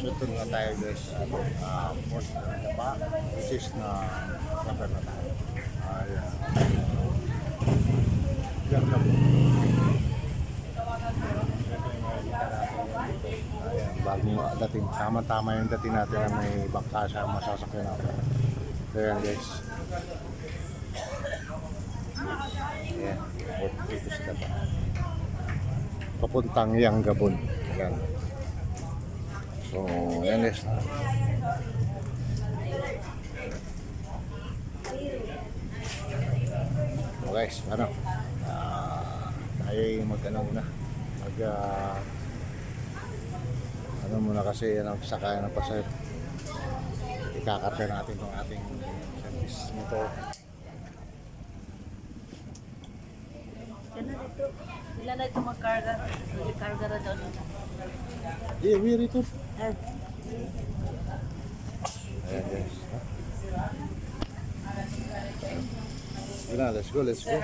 So ito na tayo guys, uh, port na pa, which is na cover na tayo. Ayan. Yan na po. Ayan, bagong dating, tama-tama yung dating natin na may bangka sa masasakyan natin. Ayan guys. Ayan, port Gabon. Papuntang Yang Gabon. Ayan. So, ayan guys. So guys, ano? ah tayo yung mag ano muna. Mag ah, ano muna kasi yan ang sakayan ng pasahero. Ikakarte natin itong ating service motor. Yan na dito. Ilan na ito magkarga? Magkarga na daw nila. Yeah, we rito. Eh, Ayan. Sige na, let's go, let's go.